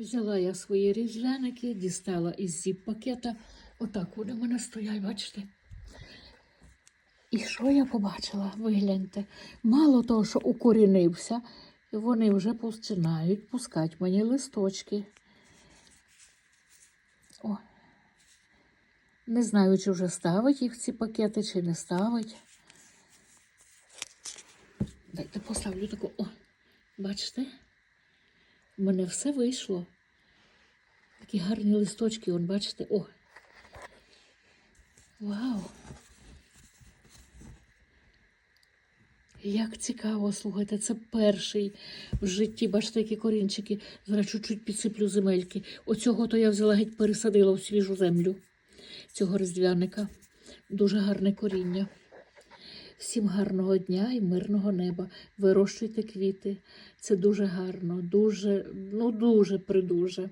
Взяла я свої різдвяники, дістала із зіп-пакета. Отак вони в мене стоять, бачите? І що я побачила? Вигляньте. Мало того, що укорінився, вони вже починають пускати мені листочки. О. Не знаю, чи вже ставить їх ці пакети, чи не ставить. Дайте поставлю таку. О, бачите? У мене все вийшло. Такі гарні листочки, он, бачите? О. Вау! Як цікаво, слухайте, це перший в житті, бачите, які корінчики. Зараз чуть-чуть підсиплю земельки. Оцього то я взяла геть пересадила в свіжу землю цього різдвяника. Дуже гарне коріння. Всім гарного дня і мирного неба. Вирощуйте квіти. Це дуже гарно, дуже, ну дуже придуже.